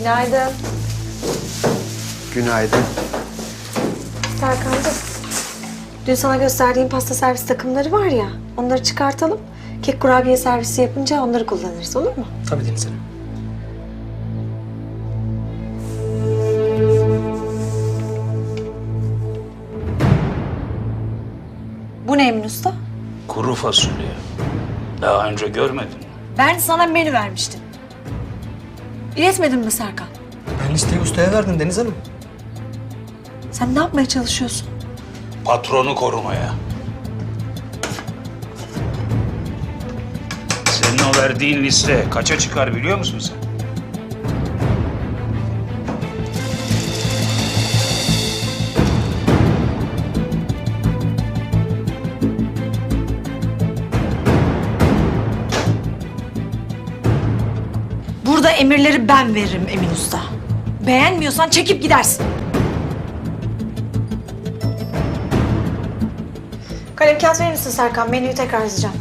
Günaydın. Günaydın. Serkan'cığım. Dün sana gösterdiğim pasta servis takımları var ya. Onları çıkartalım. Kek kurabiye servisi yapınca onları kullanırız olur mu? Tabii Deniz Hanım. Bu ne Emin Usta? Kuru fasulye. Daha önce görmedin mi? Ben sana menü vermiştim. İletmedin mi Serkan? Ben listeyi ustaya verdim Deniz Hanım. Sen ne yapmaya çalışıyorsun? Patronu korumaya. Senin o verdiğin liste kaça çıkar biliyor musun sen? Emirleri ben veririm Emin Usta. Beğenmiyorsan çekip gidersin. Kalem kağıt verir misin Serkan? Menüyü tekrar yazacağım.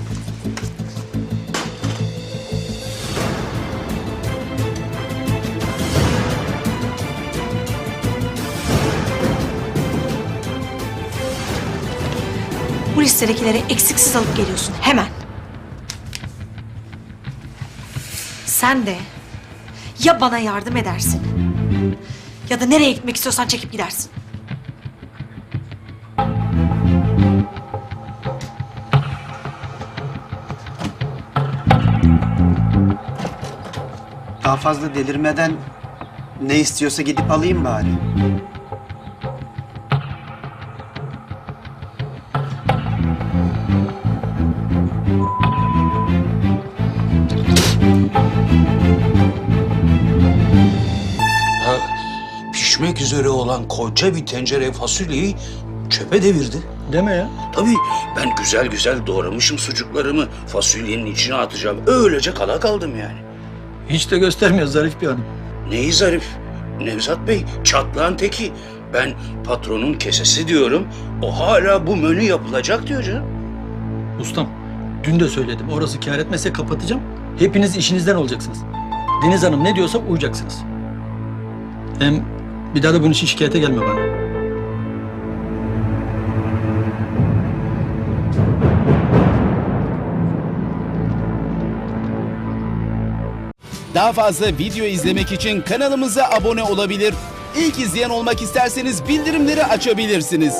Bu listedekileri eksiksiz alıp geliyorsun hemen. Sen de ya bana yardım edersin ya da nereye gitmek istiyorsan çekip gidersin. Daha fazla delirmeden ne istiyorsa gidip alayım bari. Üzere olan koca bir tencere fasulyeyi çöpe devirdi. Deme ya. Tabii ben güzel güzel doğramışım sucuklarımı fasulyenin içine atacağım. Öylece kala kaldım yani. Hiç de göstermiyor zarif bir hanım. Neyi zarif? Nevzat Bey çatlağın teki. Ben patronun kesesi diyorum. O hala bu menü yapılacak diyor canım. Ustam, dün de söyledim. Orası kâr etmezse kapatacağım. Hepiniz işinizden olacaksınız. Deniz Hanım ne diyorsa uyacaksınız. Hem bir daha da bunun için şikayete gelme bana. Daha fazla video izlemek için kanalımıza abone olabilir. İlk izleyen olmak isterseniz bildirimleri açabilirsiniz.